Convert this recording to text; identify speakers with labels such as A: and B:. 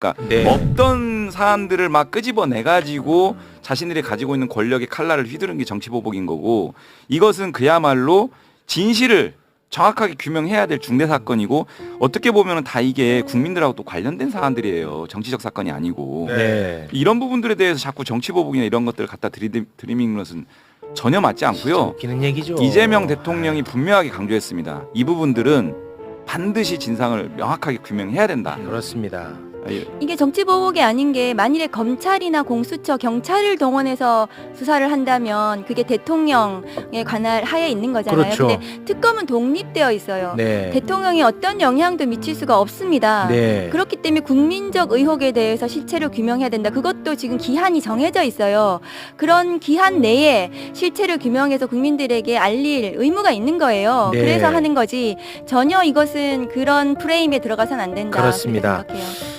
A: 그러니까
B: 네.
A: 없던 사안들을 막 끄집어내 가지고 자신들이 가지고 있는 권력의 칼날을 휘두른 게 정치 보복인 거고 이것은 그야말로 진실을 정확하게 규명해야 될 중대 사건이고 어떻게 보면은 다 이게 국민들하고 또 관련된 사안들이에요. 정치적 사건이 아니고
B: 네.
A: 이런 부분들에 대해서 자꾸 정치 보복이나 이런 것들을 갖다 들이대, 들이미는 것은 전혀 맞지 않고요.
B: 웃기는 얘기죠.
A: 이재명 대통령이 분명하게 강조했습니다. 이 부분들은 반드시 진상을 명확하게 규명해야 된다.
B: 그렇습니다.
A: 아, 예.
C: 이게 정치 보복이 아닌 게 만일에 검찰이나 공수처, 경찰을 동원해서 수사를 한다면 그게 대통령의 관할 하에 있는 거잖아요.
B: 그렇죠.
C: 근데 특검은 독립되어 있어요.
B: 네.
C: 대통령이 어떤 영향도 미칠 수가 없습니다.
B: 네.
C: 그렇기 때문에 국민적 의혹에 대해서 실체를 규명해야 된다. 그것도 지금 기한이 정해져 있어요. 그런 기한 내에 실체를 규명해서 국민들에게 알릴 의무가 있는 거예요.
B: 네.
C: 그래서 하는 거지 전혀 이것은 그런 프레임에 들어가선 안 된다.
B: 그렇습니다.
C: 그렇게 생각해요.